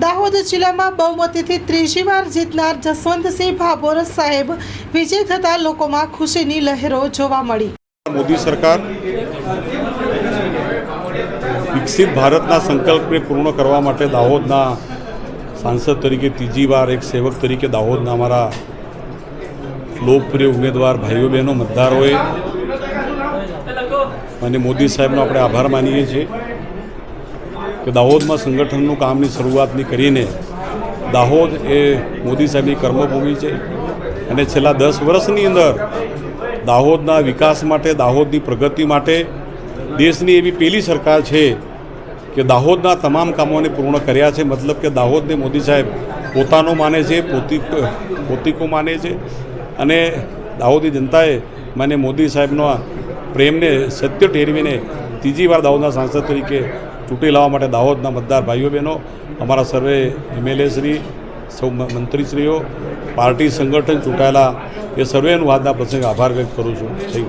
દાહોદ જિલ્લામાં બહુમતીથી ત્રીજી વાર જીતનાર જસવંતસિંહ ભાભોર સાહેબ વિજય થતાં લોકોમાં ખુશીની લહેરો જોવા મળી. મોદી સરકાર વિકસિત ભારતના સંકલ્પને પૂર્ણ કરવા માટે દાહોદના સાંસદ તરીકે ત્રીજી વાર એક સેવક તરીકે દાહોદના અમારા લોકપ્રિય ઉમેદવાર ભાઈઓ બહેનો મતદારોએ અને મોદી સાહેબનો આપણે આભાર માનીએ છીએ. કે દાહોદમાં સંગઠનનું કામની શરૂઆતની કરીને દાહોદ એ મોદી સાહેબની કર્મભૂમિ છે. અને છેલ્લા દસ વર્ષની અંદર દાહોદના વિકાસ માટે, દાહોદની પ્રગતિ માટે દેશની એવી પહેલી સરકાર છે કે દાહોદના તમામ કામોને પૂર્ણ કર્યા છે. મતલબ કે દાહોદને મોદી સાહેબ પોતાનો માને છે પોતિક પોતિકો માને છે. અને દાહોદી જનતાએ મને મોદી સાહેબના પ્રેમને સત્ય ટેરવીને ત્રીજી વાર દાહોદના સાંસદ તરીકે ચૂંટી લાવવા માટે દાહોદના મતદાર ભાઈઓ બહેનો, અમારા સર્વે એમએલએ શ્રી સૌ મંત્રીશ્રીઓ, પાર્ટી સંગઠન ચૂંટાયેલા, એ સર્વેનું આજના પ્રસંગે આભાર વ્યક્ત કરું છું. યુ